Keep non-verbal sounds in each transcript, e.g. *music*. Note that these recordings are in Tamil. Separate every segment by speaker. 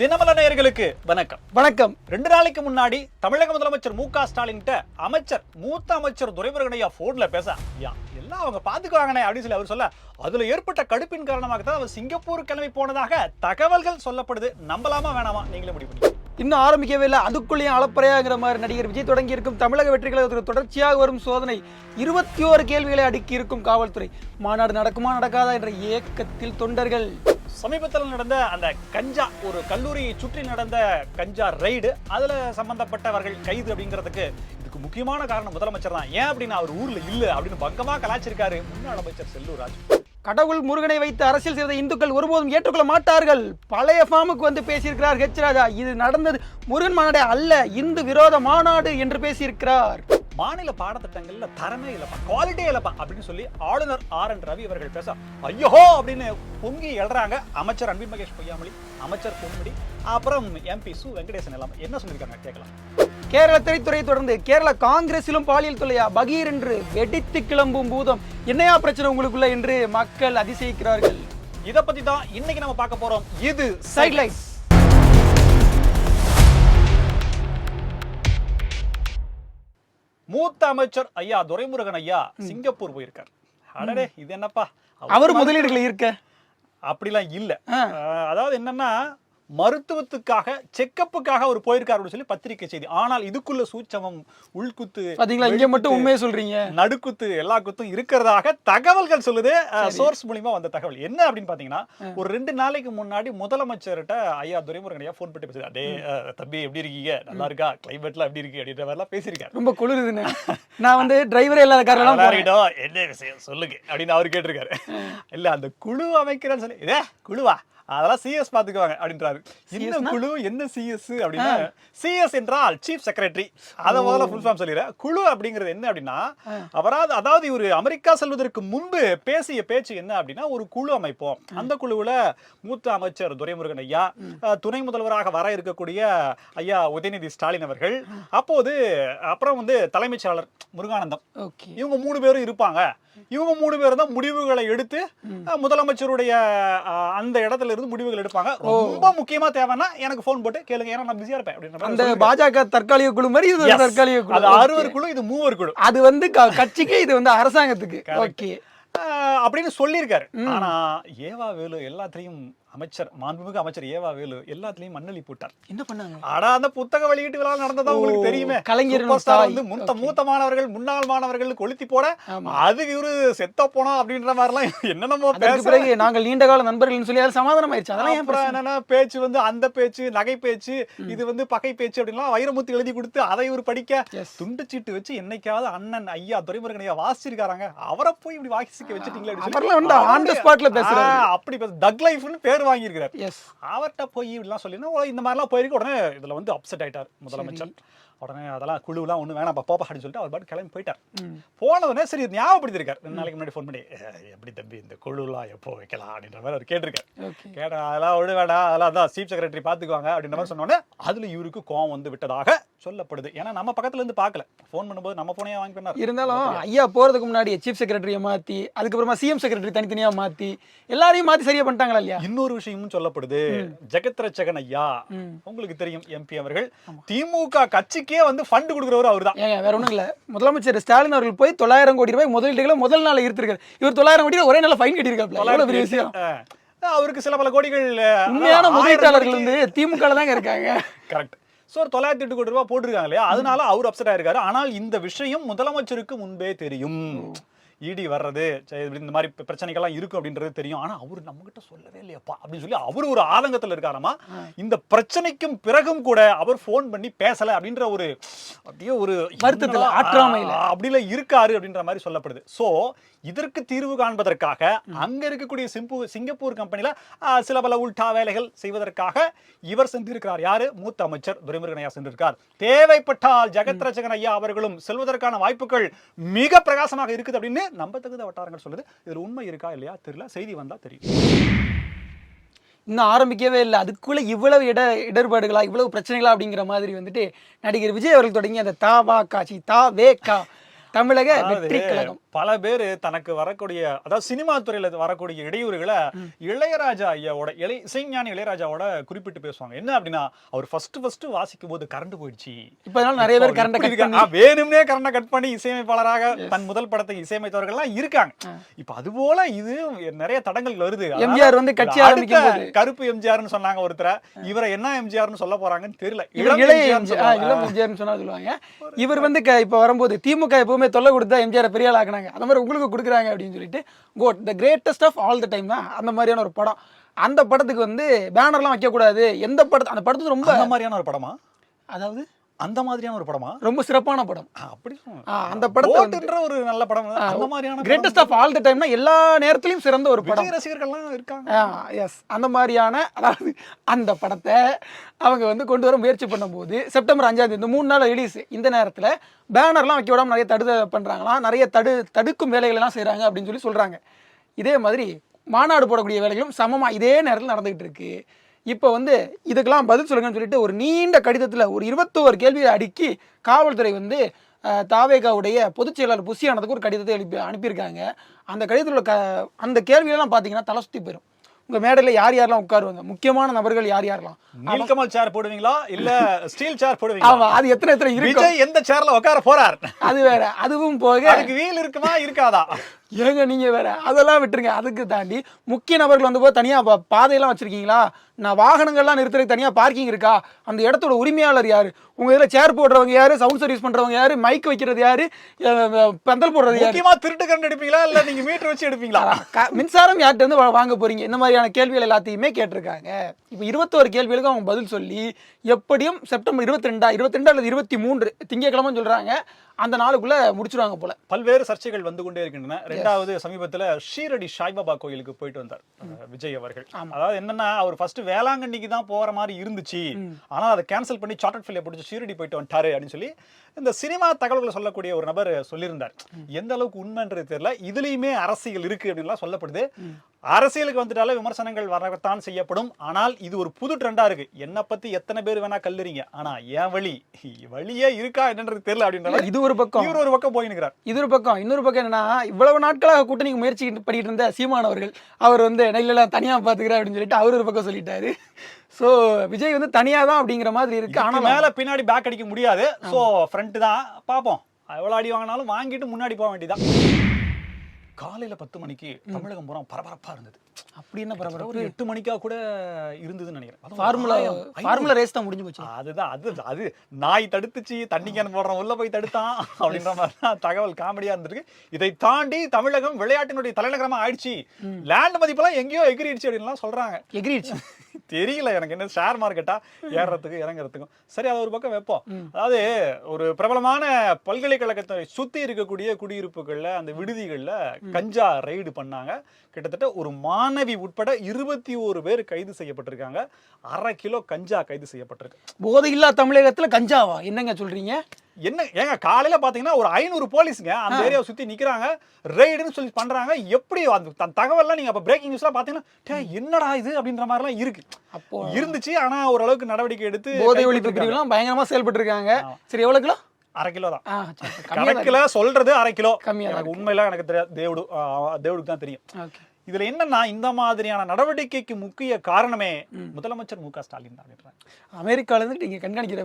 Speaker 1: தினமல நேயர்களுக்கு வணக்கம்.
Speaker 2: வணக்கம்.
Speaker 1: ரெண்டு நாளைக்கு முன்னாடி தமிழக முதலமைச்சர் மு க ஸ்டாலின் அமைச்சர் மூத்த அமைச்சர் துரைமுருகனையா போன்ல பேச எல்லாம் அவங்க பாத்துக்குவாங்கனே அப்படின்னு சொல்லி அவர் சொல்ல அதுல ஏற்பட்ட கடுப்பின் காரணமாக தான் அவர் சிங்கப்பூர் கிளம்பி போனதாக தகவல்கள் சொல்லப்படுது. நம்பலாமா வேணாமா? நீங்களே முடிவு பண்ணுங்க
Speaker 2: இன்னும் ஆரம்பிக்கவே இல்லை. அதுக்குள்ளேயும் அளப்பறையாங்கிற மாதிரி நடிகர் விஜய் தொடங்கி இருக்கும் தமிழக வெற்றி தொடர்ச்சியாக வரும் சோதனை. இருபத்தி ஓரு கேள்விகளை அடுக்கி இருக்கும் காவல்துறை. மாநாடு நடக்குமா நடக்காதா என்ற ஏக்கத்தில் தொண்டர்கள்.
Speaker 1: சமீபத்தில் நடந்த அந்த கஞ்சா ஒரு கல்லூரியை சுற்றி நடந்த கஞ்சா ரைடு அதில் சம்பந்தப்பட்டவர்கள் கைது அப்படிங்கிறதுக்கு இதுக்கு முக்கியமான காரணம் முதலமைச்சர் தான். ஏன் அப்படின்னு அவர் ஊரில் இல்லை அப்படின்னு பங்கமாக கலாச்சிருக்காரு முன்னாள் அமைச்சர் செல்லூர் ராஜு.
Speaker 2: கடவுள் முருகனை வைத்து அரசியல் செய்த இந்துக்கள் ஒருபோதும் ஏற்றுக்கொள்ள மாட்டார்கள். பழைய ஃபார்முக்கு வந்து பேசியிருக்கிறார் ஹெச் ராஜா. இது நடந்தது முருகன் மாநாடு அல்ல இந்து விரோத மாநாடு என்று பேசியிருக்கிறார்.
Speaker 1: மாநில பாடத்திட்டங்கள்ல தரமே இல்லப்பா குவாலிட்டியே இல்லப்பா அப்படின்னு சொல்லி ஆளுநர் ஆர் என் ரவி அவர்கள் பேச ஐயோ அப்படின்னு பொங்கி எழுறாங்க அமைச்சர் அன்பில் மகேஷ் பொய்யாமொழி அமைச்சர் பொன்முடி அப்புறம் எம்பி சு வெங்கடேசன் எல்லாம். என்ன சொல்லியிருக்காங்க? கேட்கலாம்.
Speaker 2: கேரள திரைத்துறை தொடர்ந்து கேரள காங்கிரசிலும் பாலியல் தொல்லையா? பகீர் என்று வெடித்து கிளம்பும் பூதம். என்னையா பிரச்சனை உங்களுக்குள்ள? என்று மக்கள் அதிசயிக்கிறார்கள்.
Speaker 1: இத பத்தி தான் இன்னைக்கு நம்ம பார்க்க போறோம். இது
Speaker 2: சைட்லைன்ஸ்
Speaker 1: மூத்த அமைச்சர் ஐயா துரைமுருகன் ஐயா சிங்கப்பூர் போயிருக்கார். அடடே இது என்னப்பா?
Speaker 2: அவர் முதலீடுகளை இருக்க
Speaker 1: அப்படிலாம் இல்ல. அதாவது என்னன்னா மருத்துவத்துக்காக செக்கப்புக்காக அவர் போயிருக்காரு அப்படின்னு சொல்லி பத்திரிக்கை செய்தி. ஆனால் இதுக்குள்ள சூட்சமம் உள்குத்து
Speaker 2: பாத்தீங்களா? இங்க மட்டும் உண்மையை சொல்றீங்க.
Speaker 1: நடுக்குத்து எல்லா குத்தும் இருக்கிறதாக தகவல்கள் சொல்லுது. சோர்ஸ் மூலியமா வந்த தகவல். என்ன அப்படின்னு பாத்தீங்கன்னா ஒரு ரெண்டு நாளைக்கு முன்னாடி முதலமைச்சர்கிட்ட ஐயா துரைமுருகன் ஐயா ஃபோன் பண்ணி பேசுறாரு அடே தம்பி எப்படி இருக்கீங்க? நல்லா இருக்கா? கிளைமேட்லாம் எப்படி இருக்கு? அப்படின்ற மாதிரி எல்லாம் பேசியிருக்காரு.
Speaker 2: ரொம்ப குளிருதுன்னு. நான் வந்து டிரைவரே இல்லாத.
Speaker 1: இருக்கட்டும், என்ன விஷயம்? சொல்லுங்க. அப்படின்னு அவர் கேட்டிருக்காரு. இல்ல அந்த குழு அமைக்கிறேன்னு சொல்லி இதே குழுவா? அதெல்லாம் சிஎஸ் பாத்துக்குவாங்க அப்படின்றாரு. என்ன குழு என்ன சிஎஸ் அப்படின்னா சிஎஸ் என்றால் சீஃப் செக்ரட்டரி அத முதல்ல ஃபுல் ஃபார்ம் சொல்லிடுறேன். குழு அப்படிங்கிறது என்ன அப்படின்னா அவராது அதாவது இவரு அமெரிக்கா செல்வதற்கு முன்பு பேசிய பேச்சு என்ன அப்படின்னா ஒரு குழு அமைப்போம். அந்த குழுவுல மூத்த அமைச்சர் துரைமுருகன் ஐயா துணை முதல்வராக வர இருக்கக்கூடிய ஐயா உதயநிதி ஸ்டாலின் அவர்கள் அப்போது அப்புறம் வந்து தலைமைச் செயலாளர் முருகானந்தம்.
Speaker 2: ஓகே.
Speaker 1: இவங்க மூணு பேரும் இருப்பாங்க. இவங்க மூணு பேரும் தான் முடிவுகளை எடுத்து முதலமைச்சருடைய அந்த இடத்துல இருந்து முடிவுகள் எடுப்பாங்க. ரொம்ப முக்கியமா தேவைன்னா எனக்கு ஃபோன் போட்டு கேளுங்க. ஏன்னா நான் பிஸியா இருப்பேன் அப்படின்ற மாதிரி
Speaker 2: அந்த. பாஜக தற்காலிக குழு மாதிரி இது. தற்காலிக குழு.
Speaker 1: அது. அறுவர் குழு இது மூவர் குழு.
Speaker 2: அது வந்து கட்சிக்கு இது வந்து அரசாங்கத்துக்கு. ஓகே.
Speaker 1: அப்படின்னு சொல்லியிருக்காரு. ஆனா ஏவா வேலு எல்லாத்துலயும் அமைச்சர் மாண்புமிகு அமைச்சர் ஏவா வேலு எல்லாத்துலயும் மண்ணலி போட்டார்
Speaker 2: என்ன பண்ணாங்க
Speaker 1: ஆனா அந்த புத்தக வெளியீட்டு விழா நடந்ததா உங்களுக்கு தெரியுமே
Speaker 2: தாய்.
Speaker 1: வந்து மூத்த. மூத்த மாணவர்கள் முன்னாள் மாணவர்கள் கொளுத்தி போட. அது இவரு செத்த போனோம் அப்படின்ற மாதிரிலாம் என்னென்னமோ
Speaker 2: அதற்கு
Speaker 1: பேச
Speaker 2: பிறகு நாங்கள் நீண்ட கால நண்பர்கள்னு சொல்லி அது சமாதானம் ஆயிடுச்சு அதெல்லாம்?
Speaker 1: என்னன்னா பேச்சு வந்து அந்த பேச்சு நகை பேச்சு இது வந்து பகை பேச்சு அப்படின்லாம் வைரமுத்து எழுதி கொடுத்து அதை இவர் படிக்க. துண்டு சீட்டு வச்சு என்னைக்காவது அண்ணன் ஐயா துரைமுருகன் ஐயா வாசிச்சிருக்காங்க அவரை போய் இப்படி வாசிக்க வச்சுட்டீங்களே
Speaker 2: பேசுறாரு.
Speaker 1: அப்படி பேச தக் லைஃப்னு பேர் வாங்கியிருக்கிறார்.
Speaker 2: எஸ்
Speaker 1: அவர்கிட்ட போய் இப்படிலாம் சொல்லினா இந்த மாதிரிலாம் போயிருக்கு. உடனே இதுல வந்து அப்செட் ஆயிட்டார் முதலமைச்சர். உடனே அதெல்லாம் குழுலாம் ஒண்ணு வேணாம் போப்பா அப்படின்னு சொல்லிட்டு அவர் பாட்டு கிளம்பி போயிட்டார். போன உடனே சரி ஞாபகப்படுத்திருக்காரு ரெண்டு நாளைக்கு முன்னாடி ஃபோன் பண்ணி "அஹ், எப்படி தம்பி இந்த குழுலாம் எப்போ வைக்கலாம்? அப்படின்ற மாதிரி அவர் கேட்டிருக்காரு. கேட்டா அதெல்லாம் ஒண்ணு வேண்டாம் அதெல்லாம் தான் சீஃப் செக்ரட்டரி பாத்துக்குவாங்க. அப்படின்ற மாதிரி சொன்னோடனே அதுல இவருக்கு கோவம் வந்து விட்டதாக சொல்லப்படுது. ஏன்னா நம்ம பக்கத்துல இருந்து பார்க்கல. ஃபோன் பண்ணும்போது நம்ம போனே வாங்கி பண்ணார்
Speaker 2: இருந்தாலும் ஐயா போறதுக்கு முன்னாடி சீஃப் செக்ரட்டரியை மாத்தி அதுக்கப்புறமா சிஎம் செக்ரட்டரி தனித்தனியா மாத்தி எல்லாரையும் மாத்தி சரியா பண்ணிட்டாங்களா இல்லையா?
Speaker 1: இன்னொரு விஷயமும் சொல்லப்படுது. ஜெகத் ரட்சகன் ஐயா உங்களுக்கு தெரியும் எம்பி அவர்கள். திமுக கட்சிக்கே வந்து ஃபண்ட் கொடுக்குறவர் அவர்தான்.
Speaker 2: ஏங்க வேற ஒண்ணும் இல்ல. முதலமைச்சர் ஸ்டாலின் அவர்கள் போய் தொள்ளாயிரம் கோடி ரூபாய் முதலீடுகளை முதல் நாள் ஈர்த்திருக்காரு. இவர் தொள்ளாயிரம் கோடி ஒரே நாள் ஃபைன் கட்டியிருக்காப்ல எவ்வளவு பெரிய விஷயம்?
Speaker 1: அவருக்கு சில பல கோடிகள்
Speaker 2: உண்மையான முதலீட்டாளர்கள் வந்து திமுக தாங்க இருக்காங்க.
Speaker 1: கரெக்ட் ஸோ ஒரு தொள்ளாயிரத்தி எட்டு கோடி ரூபாய் போட்டிருக்காங்க இல்லையா? அதனால அவர் அப்செட் ஆயிருக்காரு. ஆனால் இந்த விஷயம் முதலமைச்சருக்கு முன்பே தெரியும். இடி வர்றது இந்த மாதிரி பிர- பிரச்சனைகள்லாம் இருக்கும் அப்படின்றது தெரியும். ஆனா அவர் நம்ம கிட்ட சொல்லவே இல்லையப்பா அப்படின்னு சொல்லி அவர் ஒரு ஆதங்கத்துல இருக்காராமா? இந்த பிரச்சனைக்கும் பிறகும் கூட அவர் ஃபோன் பண்ணி பேசல அப்படின்ற ஒரு அப்படியே ஒரு
Speaker 2: வருத்தத்துல, ஆற்றாமையில.
Speaker 1: அப்படில இருக்காரு அப்படின்ற மாதிரி சொல்லப்படுது. சோ இதற்கு தீர்வு காண்பதற்காக அங்க இருக்கக்கூடிய சிம்பு சிங்கப்பூர் கம்பெனில ஆ, சில பல உல்டா வேலைகள் செய்வதற்காக இவர் சென்றிருக்கிறார். யாரு? மூத்த அமைச்சர் துரைமுருகன் ஐயா சென்றிருக்கார். தேவைப்பட்டால் ஜெகத் ரச்சகன் ஐயா அவர்களும் செல்வதற்கான வாய்ப்புகள் மிக பிரகாசமாக இருக்குது அப்படின்னு நம்பத்தகுந்த வட்டாரங்கள் சொல்லுது. இதுல உண்மை இருக்கா இல்லையா தெரியல. செய்தி வந்தா தெரியும்.
Speaker 2: இன்னும் ஆரம்பிக்கவே இல்லை. அதுக்குள்ள இவ்வளவு இட இடர்பாடுகளா இவ்வளவு பிரச்சனைகளா அப்படிங்கிற மாதிரி வந்துட்டு நடிகர் விஜய் அவர்கள் தொடங்கி அந்த தா வா காட்சி தா வே கா தமிழக வெற்றி கழகம்.
Speaker 1: பல பேரு தனக்கு வரக்கூடிய அதாவது சினிமா துறையில வரக்கூடிய இடையூறுகளை இளையராஜா ஐயாவோட இளை இசைஞானி இளையராஜாவோட குறிப்பிட்டு பேசுவாங்க. என்ன அப்படின்னா அவர் ஃபர்ஸ்ட் ஃபர்ஸ்ட் வாசிக்கும் போது கரண்ட் போயிடுச்சு.
Speaker 2: இப்ப நிறைய பேர் கரண்ட
Speaker 1: எப்படி
Speaker 2: கட்
Speaker 1: இருக்கு? ஆ, வேணும்னே கரண்ட கட் பண்ணி இசையமைப்பாளராக தன் முதல் படத்தை இசையமைத்தவர்கள்லாம் இருக்காங்க. இப்ப அது போல இது நிறைய தடங்கள் வருது.
Speaker 2: எம்ஜிஆர் வந்து கட்சி ஆரம்பிக்கும்.
Speaker 1: கருப்பு எம்ஜிஆர்னு சொன்னாங்க ஒருத்தரை. இவரை என்ன எம்ஜிஆர்னு சொல்ல போறாங்கன்னு தெரியல.
Speaker 2: இளைய எம்ஜிஆர் சொன்னா சொல்லுவாங்க. இவர் வந்து இப்ப வரும்போது திமுக எப்பவுமே தொல்லை கொடுத்தா எம்ஜிஆர் பெரிய ஆள் ஆக்குனாங்க. அந்த மாதிரி உங்களுக்கு கொடுக்குறாங்க அப்படின்னு சொல்லிட்டு GOAT the greatest of all the time தான் அந்த மாதிரியான ஒரு படம். அந்த படத்துக்கு வந்து பேனர்லாம் வைக்க கூடாது எந்த படத்து அந்த படத்துக்கு ரொம்ப
Speaker 1: அந்த மாதிரியான ஒரு படமா?
Speaker 2: அதாவது
Speaker 1: அந்த மாதிரியான ஒரு படமா?
Speaker 2: ரொம்ப சிறப்பான படம்.
Speaker 1: அப்படி
Speaker 2: அந்த படத்தை வந்து
Speaker 1: ஓட்டுன்ற ஒரு நல்ல படம். அந்த மாதிரியான
Speaker 2: கிரேட்டஸ்ட் ஆஃப் ஆல் த டைம்னா எல்லா நேரத்திலயும் சிறந்த ஒரு படம்.
Speaker 1: ரசிகர்கள்லாம் இருக்காங்க.
Speaker 2: எஸ் அந்த மாதிரியான அதாவது அந்த படத்தை அவங்க வந்து கொண்டு வர முயற்சி பண்ணும்போது செப்டம்பர் அஞ்சாம் தேதி இந்த மூணு நாள் ரிலீஸ் இந்த நேரத்தில் பேனர்லாம் வைக்க விடாம நிறைய தடு பண்ணுறாங்களாம் நிறைய தடு தடுக்கும் வேலைகள் எல்லாம் செய்கிறாங்க அப்படின்னு சொல்லி சொல்கிறாங்க இதே மாதிரி மாநாடு போடக்கூடிய வேலைகளும் சமமாக இதே நேரத்தில் நடந்துகிட்டு இருக்கு. இப்போ வந்து இதுக்கெல்லாம் பதில் சொல்லுங்கன்னு சொல்லிட்டு ஒரு நீண்ட கடிதத்தில் ஒரு இருபத்தோரு கேள்வியை அடுக்கி காவல்துறை வந்து தாவேகாவுடைய பொதுச் செயலாளர் புசியானதுக்கு ஒரு கடிதத்தை எழுப்பி அனுப்பியிருக்காங்க. அந்த கடிதத்தில் உள்ள க அந்த கேள்வியெல்லாம் பார்த்தீங்கன்னா தலை சுற்றி போயிடும் உங்கள் மேடையில் யார் யாரெல்லாம் உட்காருவாங்க? முக்கியமான நபர்கள் யார் யாரெல்லாம்?
Speaker 1: நீல்கமல் சேர் போடுவீங்களா? இல்ல ஸ்டீல் சேர் போடுவீங்களா?
Speaker 2: ஆமா அது எத்தனை எத்தனை இருக்கும்?
Speaker 1: விஜய் எந்த சேர்ல உட்கார போறார்?
Speaker 2: அது வேற அதுவும் போக
Speaker 1: அதுக்கு வீல் இருக்குமா இருக்காதா?
Speaker 2: ஏங்க நீங்க வேற அதெல்லாம் விட்டுருங்க. அதுக்கு தாண்டி முக்கிய நபர்கள் வந்து போது தனியா பாதையெல்லாம் வச்சிருக்கீங்களா? நான் வாகனங்கள்லாம் நிறுத்துறதுக்கு தனியா பார்க்கிங் இருக்கா? அந்த இடத்தோட உரிமையாளர் யாரு? உங்க இதுல சேர் போடுறவங்க யாரு? சவுண்ட் சர்வீஸ் பண்றவங்க யாரு? மைக் வைக்கிறது யாரு? பந்தல் போடுறது யாரு?
Speaker 1: முக்கியமா திருட்டு கரண்ட் எடுப்பீங்களா? இல்ல நீங்க மீட்டர் வச்சு எடுப்பீங்களா?
Speaker 2: மின்சாரம் யார்கிட்ட இருந்து வா- வாங்க போறீங்க? இந்த மாதிரியான கேள்விகள் எல்லாத்தையுமே கேட்டிருக்காங்க. இப்போ இருபத்தோரு கேள்விகளுக்கு அவங்க பதில் சொல்லி எப்படியும் செப்டம்பர் இருபத்தி ரெண்டா இருபத்தி ரெண்டு அல்லது இருபத்தி மூன்று திங்கக்கிழமை சொல்றாங்க. அந்த நாளுக்குள்ள முடிச்சிருவாங்க போல.
Speaker 1: பல்வேறு சர்ச்சைகள் வந்து கொண்டே இருக்கின்றன. ரெண்டாவது சமீபத்துல ஷீரடி சாய்பாபா கோயிலுக்கு போயிட்டு வந்தார் விஜய் அவர்கள். அதாவது என்னன்னா அவர் ஃபர்ஸ்ட் வேளாங்கண்ணிக்கு தான் போற மாதிரி இருந்துச்சு. ஆனா அதை கேன்சல் பண்ணி சார்ட்டர் ஃபில்லை பிடிச்சி ஷீரடி போயிட்டு வந்துட்டாரு அப்படின்னு சொல்லி இந்த சினிமா தகவல்களை சொல்லக்கூடிய ஒரு நபர் சொல்லியிருந்தார். எந்த அளவுக்கு உண்மைன்றது தெரியல. இதுலயுமே அரசியல் இருக்கு அப்படின்லாம் சொல்லப்படுது. அரசியலுக்கு வந்துட்டாலே விமர்சனங்கள் வரத்தான் செய்யப்படும். ஆனால் இது ஒரு புது ட்ரெண்டா இருக்கு. என்னை பத்தி எத்தனை பேர் வேணா கல்லறீங்க. ஆனா என் வழி வழியே இருக்கா என்னன்றது தெரியல அப்படின்ற
Speaker 2: இது ஒரு பக்கம்.
Speaker 1: இவர் ஒரு பக்கம் போயினுக்கிறார்
Speaker 2: இது ஒரு பக்கம். இன்னொரு பக்கம் என்னன்னா இவ்வளவு நாட்களாக கூட்டணிக்கு முயற்சி பண்ணிட்டு இருந்த சீமான் அவர்கள் அவர் வந்து இல்ல தனியா பாத்துக்கிறேன் அப்படின்னு சொல்லிட்டு அவர் ஒரு பக்கம் சொல்லிட்டாரு. சோ விஜய் வந்து தனியா தான் அப்படிங்கிற மாதிரி இருக்கு.
Speaker 1: ஆனா
Speaker 2: ஆனா
Speaker 1: மேல பின்னாடி பேக் அடிக்க முடியாது. சோ ஃப்ரண்ட் தான். பாப்போம் எவ்வளவு அடி வாங்கினாலும் வாங்கிட்டு முன்னாடி போக வேண்டியதான் காலையில பத்து மணிக்கு தமிழகம் பூரா பரபரப்பா இருந்தது.
Speaker 2: அப்படி என்ன
Speaker 1: ஒரு
Speaker 2: பரபரப்பு?
Speaker 1: எட்டு மணிக்கா கூட இருந்ததுன்னு நினைக்கிறேன்.
Speaker 2: ஃபார்முலா ரேஸ் தான் முடிஞ்சு போச்சு.
Speaker 1: அதுதான் அது அது நாய் தடுத்துச்சு தண்ணி கேன் போடுறோம் உள்ள போய் தடுத்தான் அப்படின்ற மாதிரி தான் தகவல் காமெடியா இருந்திருக்கு. இதை தாண்டி தமிழகம் விளையாட்டினுடைய தலைநகரமா ஆயிடுச்சு. லேண்ட் மதிப்பெல்லாம் எங்கேயோ எகிரிடுச்சு அப்படின்லாம் சொல்றாங்க.
Speaker 2: எகிரிடுச்சு. *laughs*
Speaker 1: தெரியல எனக்கு என்ன ஷேர் மார்க்கெட்டா ஏறுறதுக்கு இறங்குறதுக்கும். சரி அதை ஒரு பக்கம் வைப்போம். அதாவது ஒரு பிரபலமான பல்கலைக்கழகத்தை சுத்தி இருக்கக்கூடிய குடியிருப்புகள்ல அந்த விடுதிகள்ல கஞ்சா ரைடு பண்ணாங்க. கிட்டத்தட்ட ஒரு மாணவி உட்பட இருபத்தி ஒரு பேர் கைது செய்யப்பட்டிருக்காங்க. அரை கிலோ கஞ்சா கைது செய்யப்பட்டிருக்கு.
Speaker 2: போதையில்லா தமிழகத்துல கஞ்சாவா? என்னங்க சொல்றீங்க?
Speaker 1: என்ன ஏங்க காலையில பாத்தீங்கன்னா ஒரு ஐநூறு போலீஸ்ங்க அந்த ஏரியாவை சுத்தி நிக்கிறாங்க ரைடுன்னு சொல்லி பண்றாங்க எப்படி அந்த தகவல்லாம் நீங்க அப்ப பிரேக்கிங் நியூஸ்லாம் பாத்தீங்கன்னா "டேய், என்னடா இது? அப்படின்ற மாதிரிலாம் இருக்கு.
Speaker 2: அப்போ
Speaker 1: இருந்துச்சு ஆனா ஓரளவுக்கு நடவடிக்கை எடுத்து
Speaker 2: போதை ஒழிப்பு. பிரிவுலாம் பயங்கரமா செயல்பட்டு இருக்காங்க சரி எவ்வளவு கிலோ?
Speaker 1: அரை கிலோ தான். கணக்குல சொல்றது அரை கிலோ.
Speaker 2: கம்மியா
Speaker 1: எனக்கு உண்மையில எனக்கு தெரியாது. தேவுடு தேவுடுக்கு தான் தெரியும். இதுல என்னன்னா இந்த மாதிரியான நடவடிக்கைக்கு முக்கிய காரணமே முதலமைச்சர் மு க ஸ்டாலின் தான்.
Speaker 2: அமெரிக்கால இருந்து நீங்க கண்காணிக்கிற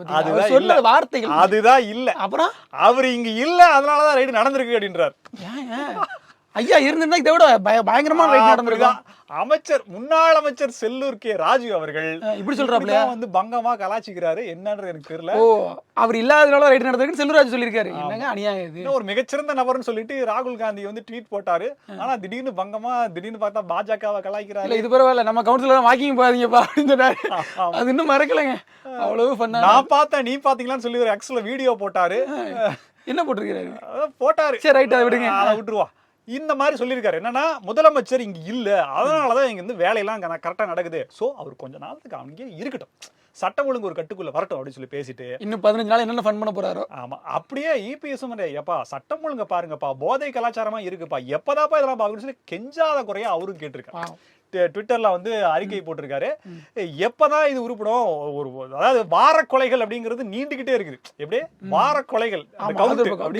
Speaker 1: இல்ல.
Speaker 2: வார்த்தைகள்
Speaker 1: அதுதான் இல்ல
Speaker 2: அப்புறம்
Speaker 1: அவர் இங்க இல்ல அதனாலதான் ரைடு நடந்திருக்கு அப்படின்றார்?
Speaker 2: ஐயா இருந்திருந்தா இதை விட பய பயங்கரமான ரைட் நடந்திருக்கா
Speaker 1: அப்படிதான். அமைச்சர் முன்னாள் அமைச்சர் செல்லூர் கே. ராஜு அவர்கள்
Speaker 2: இப்படி?
Speaker 1: இப்படிதான் வந்து பங்கமா கலாச்சிக்கிறாரு. என்னன்றது எனக்கு தெரியல.
Speaker 2: ஓ அவர் இல்லாதனால ரைட் நடந்திருக்குன்னு செல்வராஜ் சொல்லியிருக்காரு. என்னங்க அநியாயம் இது?
Speaker 1: ஒரு மிகச்சிறந்த நபர்னு சொல்லிட்டு ராகுல் காந்தி வந்து ட்வீட் போட்டாரு. ஆனா திடீர்னு பங்கமா திடீர்னு பார்த்தா பாஜகவை கலாய்க்கிறாரு.
Speaker 2: இது பரவாயில்ல. நம்ம கவுன்சிலர் வாக்கிங் போகாதீங்கப்பா அப்படின்னு சொன்னாரு. அது இன்னும் மறக்கலைங்க. அவ்வளவு பண்ணா
Speaker 1: நான் பார்த்தேன் நீ பாத்தீங்களான்னு சொல்லி ஒரு எக்ஸ்ல வீடியோ போட்டாரு.
Speaker 2: என்ன போட்டிருக்கிறாரு?
Speaker 1: போட்டாரு.
Speaker 2: சரி, right, அதை விடுங்க.
Speaker 1: அதை விட்டுருவா. இந்த மாதிரி சொல்லியிருக்காரு. என்னன்னா முதலமைச்சர் இங்க இல்ல. அதனாலதான் இங்க வந்து வேலையெல்லாம் கரெக்டா நடக்குது. சோ அவர் கொஞ்ச நாளத்துக்கு அங்கேயே இருக்கட்டும். சட்டம் ஒழுங்கு ஒரு கட்டுக்குள்ள வரட்டும் அப்படின்னு சொல்லி பேசிட்டு.
Speaker 2: இன்னும் பதினஞ்சு நாள் என்னென்ன ஃபன் பண்ண போறாரோ?
Speaker 1: ஆமா. அப்படியே இபிஎஸும் எப்பா சட்டம் ஒழுங்க பாருங்கப்பா. போதை கலாச்சாரமா இருக்குப்பா. எப்பதாப்பா இதெல்லாம் பாக்கணும்னு சொல்லி கெஞ்சாத குறையா அவரும் கேட்டிருக்காரு. ட்விட்டர்ல வந்து அறிக்கை போட்டிருக்காரு. எப்பதான் இது உருப்படும் ஒரு அதாவது வார கொலைகள் அப்படிங்கிறது நீண்டுகிட்டே இருக்குது. எப்படி? வார கொலைகள்.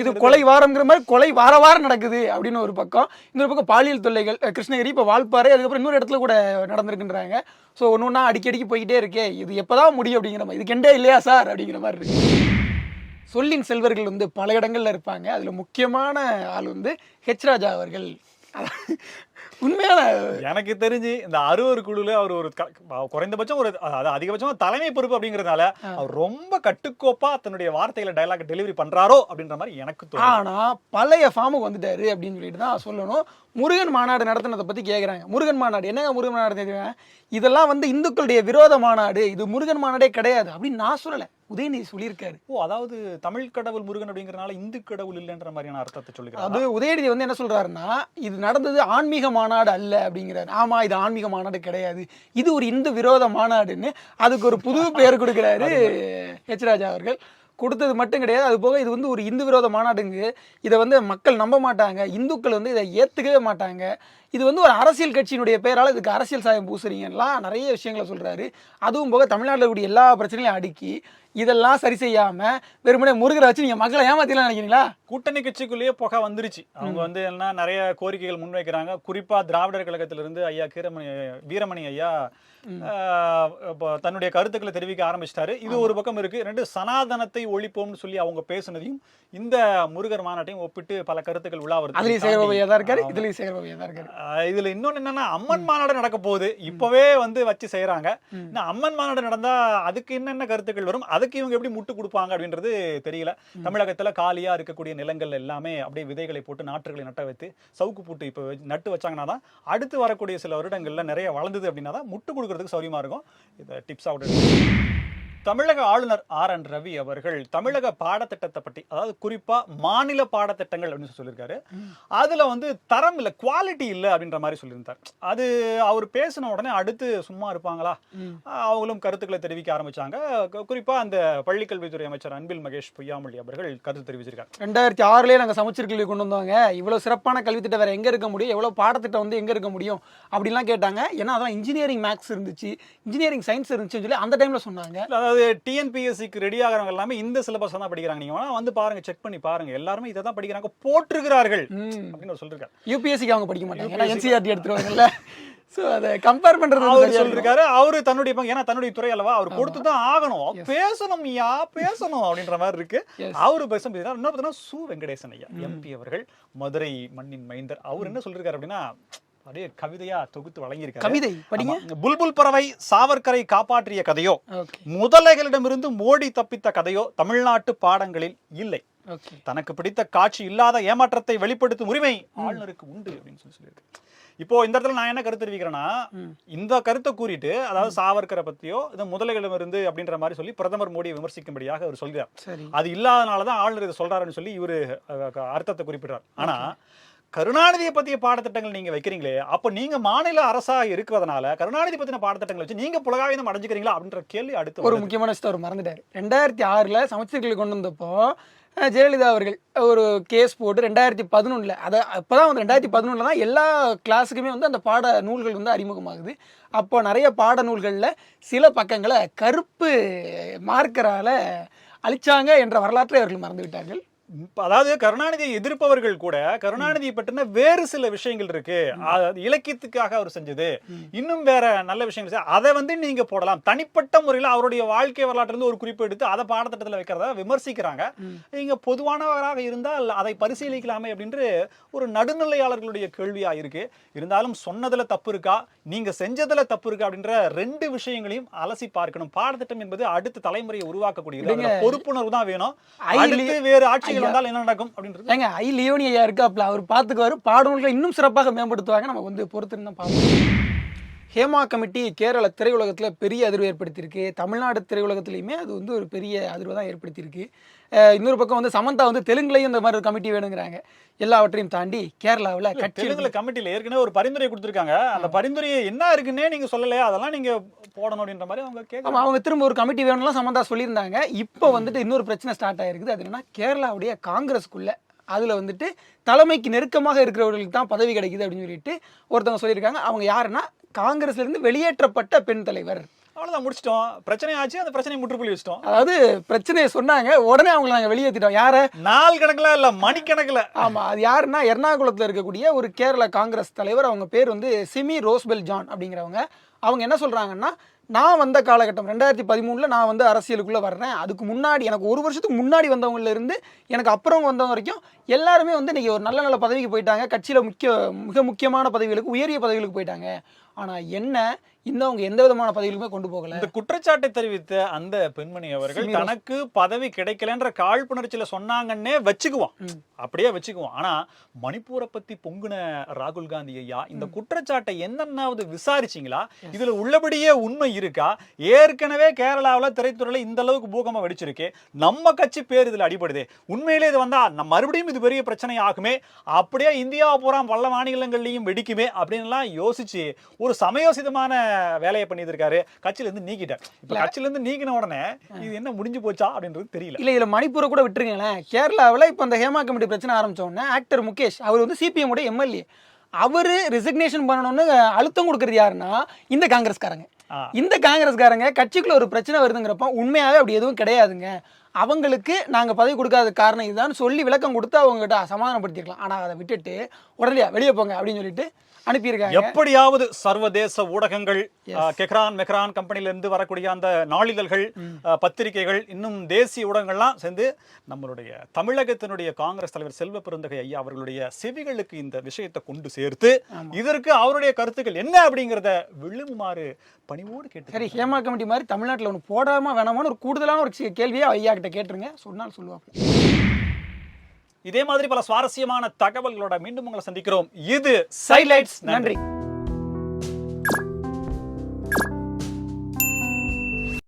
Speaker 2: இது கொலை வாரம்ங்கிற மாதிரி கொலை வார வாரம் நடக்குது அப்படின்னு ஒரு பக்கம். இன்னொரு பக்கம் பாலியல் தொல்லைகள். கிருஷ்ணகிரி இப்போ வால்பாறை அதுக்கப்புறம் இன்னொரு இடத்துல கூட நடந்திருக்குன்றாங்க. ஸோ ஒன்று ஒன்றா அடிக்கடிக்கு போய்கிட்டே இருக்கே. இது எப்போதான் முடியும் அப்படிங்கிற மாதிரி. இதுக்கு எண்டே இல்லையா சார் அப்படிங்கிற மாதிரி இருக்கு. சொல்லின் செல்வர்கள் வந்து பல இடங்கள்ல இருப்பாங்க. அதுல முக்கியமான ஆள் வந்து ஹெச் ராஜா அவர்கள். உண்மையான
Speaker 1: எனக்கு தெரிஞ்சு இந்த அறுவர் குழுல அவர் ஒரு குறைந்தபட்சம் ஒரு அதாவது அதிகபட்சமா தலைமை பொறுப்பு அப்படிங்கறதுனால அவர் ரொம்ப கட்டுக்கோப்பா தன்னுடைய வார்த்தைகளை டயலாக் டெலிவரி பண்றாரோ அப்படின்ற மாதிரி எனக்கு
Speaker 2: ஆனா பழைய ஃபார்முக்கு வந்துட்டாரு அப்படின்னு சொல்லிட்டு தான் சொல்லணும். முருகன் மாநாடு நடத்தினதை பத்தி கேக்குறாங்க. முருகன் மாநாடு. என்னங்க முருகன் மாநாடு தெரியுமா? இதெல்லாம் வந்து இந்துக்களுடைய விரோத மாநாடு. இது முருகன் மாநாடே கிடையாது அப்படின்னு நான் சொல்லல. உதயநிதி சொல்லியிருக்காரு.
Speaker 1: ஓ அதாவது தமிழ் கடவுள் முருகன் அப்படிங்கறதுனால இந்து கடவுள் இல்லைன்ற மாதிரியான அர்த்தத்தை சொல்லுகிறார்
Speaker 2: அது உதயநிதி வந்து என்ன சொல்றாருன்னா இது நடந்தது ஆன்மீக மாநாடு அல்ல அப்படிங்கிறாரு. ஆமா இது ஆன்மீக மாநாடு கிடையாது. இது ஒரு இந்து விரோத மாநாடுன்னு அதுக்கு ஒரு புது பெயர் கொடுக்கிறாரு ஹெச் ராஜா அவர்கள். கொடுத்தது மட்டும் கிடையாது. அது போக இது வந்து ஒரு இந்து விரோத மாநாடுங்க. இதை வந்து மக்கள் நம்ப மாட்டாங்க. இந்துக்கள் வந்து இதை ஏத்துக்கவே மாட்டாங்க. இது வந்து ஒரு அரசியல் கட்சியினுடைய பெயரால் இதுக்கு அரசியல் சாயம் பூசுறீங்கலாம் நிறைய விஷயங்களை சொல்றாரு. அதுவும் போக தமிழ்நாட்டில் கூடிய எல்லா பிரச்சனையும் அடுக்கி இதெல்லாம் சரி செய்யாம வெறுமனே முருகரை வச்சு நீங்க மக்களை ஏமாத்திலாம் நினைக்கிறீங்களா?
Speaker 1: கூட்டணி கட்சிக்குள்ளேயே புகை வந்துருச்சு. அவங்க வந்து என்ன நிறைய கோரிக்கைகள் முன்வைக்கிறாங்க. குறிப்பா திராவிடர் கழகத்திலிருந்து ஐயா கீரமணி வீரமணி ஐயா தன்னுடைய கருத்துக்களை தெரிவிக்க ஆரம்பிச்சிட்டாரு. இது ஒரு பக்கம் இருக்கு. ரெண்டு சனாதனத்தை ஒழிப்போம்னு சொல்லி அவங்க பேசுனதையும் இந்த முருகர் மாநாட்டையும் ஒப்பிட்டு பல கருத்துக்கள் உலா வருது
Speaker 2: அதுலயும் தான் இருக்காரு. இதுலயும் சேகர்பாபையா தான் இருக்காரு.
Speaker 1: இதுல இன்னொன்னு என்னன்னா அம்மன் மாநாடு நடக்க போகுது. இப்பவே வந்து வச்சு செய்யறாங்க அம்மன் மாநாடு நடந்தா அதுக்கு என்னென்ன கருத்துக்கள் வரும்? அதுக்கு இவங்க எப்படி முட்டு கொடுப்பாங்க அப்படின்றது தெரியல. தமிழகத்துல காலியா இருக்கக்கூடிய நிலங்கள் எல்லாமே அப்படியே விதைகளை போட்டு நாற்றுகளை நட்ட வைத்து சவுக்கு பூட்டு இப்போ நட்டு வச்சாங்கன்னா தான் அடுத்து வரக்கூடிய சில வருடங்கள்ல நிறைய வளர்ந்தது அப்படின்னா தான் முட்டு கொடுக்கறதுக்கு சௌரியமா இருக்கும். இதை டிப்ஸ் அவுட் தமிழக ஆளுநர் ஆர் என் ரவி அவர்கள் தமிழக பாடத்திட்டத்தை பற்றி அதாவது குறிப்பா மாநில பாடத்திட்டங்கள் அப்படின்னு சொல்லி சொல்லியிருக்காரு. அதுல வந்து தரம் இல்ல குவாலிட்டி இல்ல அப்படின்ற மாதிரி சொல்லியிருந்தார். அது அவர் பேசின உடனே அடுத்து சும்மா இருப்பாங்களா? அவங்களும் கருத்துக்களை தெரிவிக்க ஆரம்பிச்சாங்க. கு- குறிப்பா அந்த பள்ளிக்கல்வித்துறை அமைச்சர் அன்பில் மகேஷ் பொய்யாமொழி அவர்கள் கருத்து தெரிவிச்சிருக்காங்க
Speaker 2: ரெண்டாயிரத்தி ஆறுலயே நாங்க சமச்சீர் கல்வி கொண்டு வந்தாங்க இவ்வளவு சிறப்பான கல்வி திட்டம் வேற எங்க இருக்க முடியும்? எவ்வளவு பாடத்திட்டம் வந்து எங்க இருக்க முடியும்? அப்படிலாம் கேட்டாங்க. ஏன்னா அதான் இன்ஜினியரிங் மேக்ஸ் இருந்துச்சு இன்ஜினியரிங் சயின்ஸ் இருந்துச்சுன்னு சொல்லி அந்த டைம்ல சொன்னாங்க.
Speaker 1: இல்ல, அதாவது டிஎன்பிஎஸ்சிக்கு ரெடி ஆகிறவங்க எல்லாமே இந்த சிலபஸ் தான் படிக்கிறாங்க. நீங்க வேணா வந்து பாருங்க செக் பண்ணி பாருங்க. எல்லாருமே இதை தான் படிக்கிறாங்க. போட்டிருக்கிறார்கள். அப்படின்னு சொல்லிருக்காரு.
Speaker 2: யூபிஎஸ்சிக்கு அவங்க படிக்க மாட்டாங்க. என்சிஆர்டி எடுத்துருவாங்கல்ல. ஸோ அதை கம்பேர் வந்து
Speaker 1: அவர். சொல்லிருக்காரு. அவரு தன்னுடைய பங்கு ஏன்னா தன்னுடைய துறை அல்லவா அவர் கொடுத்து தான் ஆகணும். பேசணும் யா பேசணும் அப்படின்ற மாதிரி இருக்கு. அவரு பேச இன்னொரு பார்த்தீங்கன்னா சு வெங்கடேசன் ஐயா எம்பி அவர்கள் மதுரை மண்ணின் மைந்தர். அவர் என்ன சொல்லிருக்காரு அப்படின்னா அப்படியே கவிதையா தொகுத்து வழங்கியிருக்காரு.
Speaker 2: கவிதை படிங்க.
Speaker 1: புல்புல் பறவை சாவர்கரை காப்பாற்றிய கதையோ முதலைகளிடமிருந்து மோடி தப்பித்த கதையோ தமிழ்நாட்டு பாடங்களில் இல்லை. தனக்கு பிடித்த காட்சி இல்லாத ஏமாற்றத்தை வெளிப்படுத்தும் உரிமை ஆளுநருக்கு உண்டு அப்படின்னு சொல்லி சொல்லியிருக்கு. இப்போ இந்த இடத்துல நான் என்ன கருத்து தெரிவிக்கிறேன்னா இந்த கருத்தை கூறிட்டு அதாவது சாவர்கரை பத்தியோ இந்த முதலைகளிடமிருந்து அப்படின்ற மாதிரி சொல்லி பிரதமர் மோடியை விமர்சிக்கும்படியாக அவர் சொல்கிறார். அது இல்லாதனால தான் ஆளுநர் இதை சொல்றாருன்னு சொல்லி இவரு அர்த்தத்தை குறிப்பிடுறார். ஆனா கருணாநிதியை பத்திய பாடத்திட்டங்கள் நீங்க வைக்கிறீங்களே அப்ப நீங்க மாநில அரசா இருக்கிறதுனால கருணாநிதி பத்தின பாடத்திட்டங்கள் வச்சு நீங்க புலகாயுதம் அடைஞ்சுக்கிறீங்களா அப்படின்ற கேள்வி அடுத்து
Speaker 2: ஒரு. முக்கியமான விஷயத்தை அவர் மறந்துட்டார். ரெண்டாயிரத்தி ஆறில் சமச்சீர் கல்வி கொண்டு வந்தப்போ ஜெயலலிதா அவர்கள் ஒரு கேஸ் போட்டு ரெண்டாயிரத்தி பதினொன்றில் அதை அப்போ தான் வந்து ரெண்டாயிரத்தி பதினொன்றில் தான் எல்லா கிளாஸுக்குமே வந்து அந்த பாட நூல்கள் வந்து அறிமுகமாகுது. அப்போ நிறைய பாட நூல்களில் சில பக்கங்களை கருப்பு மார்க்கரால் அழிச்சாங்க என்ற வரலாற்றை அவர்கள் மறந்து விட்டார்கள்
Speaker 1: இப்ப அதாவது கருணாநிதியை எதிர்ப்பவர்கள் கூட கருணாநிதியை பற்றின வேறு சில விஷயங்கள் இருக்கு. இலக்கியத்துக்காக அவர் செஞ்சது. இன்னும் வேற நல்ல விஷயங்கள் அதை வந்து நீங்க போடலாம். தனிப்பட்ட முறையில் அவருடைய வாழ்க்கை வரலாற்றுல இருந்து ஒரு குறிப்பு எடுத்து அதை பாடத்திட்டத்தில் வைக்கிறத விமர்சிக்கிறாங்க. நீங்க பொதுவானவராக இருந்தால் அதை பரிசீலிக்கலாமே அப்படின்று ஒரு நடுநிலையாளர்களுடைய கேள்வியா இருக்கு. இருந்தாலும் சொன்னதுல தப்பு இருக்கா? நீங்க செஞ்சதுல தப்பு இருக்கா? அப்படின்ற ரெண்டு விஷயங்களையும் அலசி பார்க்கணும். பாடத்திட்டம் என்பது அடுத்த தலைமுறையை உருவாக்கக்கூடியது. பொறுப்புணர்வு தான் வேணும்.
Speaker 2: ஐ-
Speaker 1: அடுத்து வந்தால் என்ன நடக்கும் அப்படின்றது?
Speaker 2: ஏங்க ஐ லியோனி ஐயா இருக்காப்ல அவர் பார்த்துக்குவாரு பாடநூல்களை இன்னும் சிறப்பாக மேம்படுத்துவாங்க. நம்ம வந்து பொறுத்திருந்தா பார்ப்போம். ஹேமா கமிட்டி கேரள திரையுலகத்தில் பெரிய அதிர்வு ஏற்படுத்தியிருக்கு. தமிழ்நாடு திரையுலகத்துலையுமே அது வந்து ஒரு பெரிய அதிர்வை தான் ஏற்படுத்தியிருக்கு. இன்னொரு பக்கம் வந்து சமந்தா வந்து தெலுங்குலையும் இந்த மாதிரி ஒரு கமிட்டி வேணுங்கிறாங்க. எல்லாவற்றையும் தாண்டி கேரளாவில் கட்சி
Speaker 1: தெலுங்குல கமிட்டில ஏற்கனவே ஒரு பரிந்துரை கொடுத்திருக்காங்க. அந்த பரிந்துரையை என்ன இருக்குன்னே நீங்க சொல்லலையா? அதெல்லாம் நீங்க போடணும் அப்படின்ற மாதிரி அவங்க கேட்க
Speaker 2: ஆமா, அவங்க திரும்ப ஒரு கமிட்டி வேணும்லாம் சமந்தா சொல்லியிருந்தாங்க. இப்போ வந்துட்டு இன்னொரு பிரச்சனை ஸ்டார்ட் ஆயிருக்குது. அது என்னன்னா கேரளாவுடைய காங்கிரஸ்க்குள்ள அதுல வந்துட்டு தலைமைக்கு நெருக்கமாக இருக்கிறவர்களுக்கு தான் பதவி கிடைக்குது அப்படின்னு சொல்லிட்டு ஒருத்தவங்க சொல்லியிருக்காங்க. அவங்க யாருன்னா காங்கிரஸ்ல இருந்து வெளியேற்றப்பட்ட பெண் தலைவர்.
Speaker 1: அவ்வளவுதான் முடிச்சிட்டோம். பிரச்சனை ஆச்சு அந்த பிரச்சனையை முற்றுப்புள்ளி வச்சிட்டோம்.
Speaker 2: அதாவது பிரச்சனையை சொன்னாங்க உடனே அவங்களை நாங்கள் வெளியேற்றிட்டோம் யாரை?
Speaker 1: நாள் கணக்குல இல்ல மணிக்கணக்குல.
Speaker 2: ஆமா அது யாருன்னா எர்ணாகுளத்தில் இருக்கக்கூடிய ஒரு கேரள காங்கிரஸ் தலைவர். அவங்க பேர் வந்து சிமி ரோஸ்பெல் ஜான் அப்படிங்கிறவங்க. அவங்க என்ன சொல்றாங்கன்னா நான் வந்த காலகட்டம் ரெண்டாயிரத்தி பதிமூணுல நான் வந்து அரசியலுக்குள்ள வர்றேன். அதுக்கு முன்னாடி எனக்கு ஒரு வருஷத்துக்கு முன்னாடி வந்தவங்கல இருந்து எனக்கு அப்புறம் வந்தவங்க வரைக்கும் எல்லாருமே வந்து இன்னைக்கு ஒரு நல்ல நல்ல பதவிக்கு போயிட்டாங்க. கட்சியில முக்கிய மிக முக்கியமான பதவிகளுக்கு உயரிய பதவிகளுக்கு போயிட்டாங்க. ஆனா என்ன? இன்னும் அவங்க எந்த விதமான பதவிகளுமே கொண்டு போகல.
Speaker 1: இந்த குற்றச்சாட்டை தெரிவித்த அந்த பெண்மணி அவர்கள். தனக்கு பதவி கிடைக்கலன்ற காழ்ப்புணர்ச்சியில சொன்னாங்கன்னே வச்சுக்குவோம் அப்படியே வச்சுக்குவோம் ஆனா மணிப்பூரை பத்தி பொங்குன ராகுல் காந்தி ஐயா இந்த குற்றச்சாட்டை என்னன்னாவது விசாரிச்சீங்களா? இதுல உள்ளபடியே உண்மை இருக்கா? ஏற்கனவே கேரளாவுல திரைத்துறையில இந்த அளவுக்கு பூகமா வெடிச்சிருக்கு. நம்ம கட்சி பேர் இதுல அடிபடுதே. உண்மையிலே இது வந்தா நம்ம மறுபடியும் இது பெரிய பிரச்சனை ஆகுமே அப்படியே இந்தியா பூரா பல மாநிலங்கள்லயும் வெடிக்குமே? அப்படின்லாம் யோசிச்சு ஒரு சமயோசிதமான வேலையை பண்ணியிருக்காரு கட்சியில இருந்து நீக்கிட்டார். இப்ப கட்சியில இருந்து நீக்கின உடனே இது என்ன முடிஞ்சு போச்சா அப்படின்றது தெரியல.
Speaker 2: இல்ல இதுல மணிப்பூரை கூட விட்டுருங்களேன். கேரளாவில் இப்போ அந்த ஹேமா கமிட்டி பிரச்சனை ஆரம்பிச்ச உடனே ஆக்டர் முகேஷ் அவர் வந்து சிபிஎம் உடைய எம்எல்ஏ அவரு ரிசிக்னேஷன் பண்ணணும்னு அழுத்தம் கொடுக்கறது யாருன்னா இந்த காங்கிரஸ்காரங்க. இந்த காங்கிரஸ்காரங்க கட்சிக்குள்ள ஒரு பிரச்சனை வருதுங்கிறப்ப உண்மையாவே அப்படி எதுவும் கிடையாதுங்க. அவங்களுக்கு நாங்க பதவி கொடுக்காத காரணம் இதுதான். சொல்லி விளக்கம் கொடுத்து அவங்ககிட்ட சமாதானப்படுத்திருக்கலாம். ஆனா அதை விட்டுட்டு உடனடியா வெளியே போங்க அப்படின்னு சொல்லிட்டு அனுப்பியிருக்காங்க.
Speaker 1: எப்படியாவது சர்வதேச ஊடகங்கள் கெக்ரான் மெக்ரான் கம்பெனில இருந்து வரக்கூடிய அந்த நாளிதழ்கள் பத்திரிகைகள் இன்னும் தேசிய ஊடகங்கள்லாம் சேர்ந்து நம்மளுடைய தமிழகத்தினுடைய காங்கிரஸ் தலைவர் செல்வ பெருந்தகை ஐயா அவர்களுடைய செவிகளுக்கு இந்த விஷயத்தை கொண்டு சேர்த்து இதற்கு அவருடைய கருத்துக்கள் என்ன அப்படிங்கறத விழுமுமாறு பணிவோடு கேட்டு
Speaker 2: சரி ஹேமா கமிட்டி மாதிரி தமிழ்நாட்டுல ஒன்று போடாம வேணாமான்னு ஒரு கூடுதலான ஒரு கேள்வியை ஐயா கிட்ட கேட்டுருங்க. சொன்னால் சொல்லுவாங்க.
Speaker 1: இதே மாதிரி பல சுவாரஸ்யமான தகவல்களோட மீண்டும் உங்களை சந்திக்கிறோம். இது
Speaker 2: சைலைட்ஸ்
Speaker 1: நன்றி.
Speaker 2: நன்றி.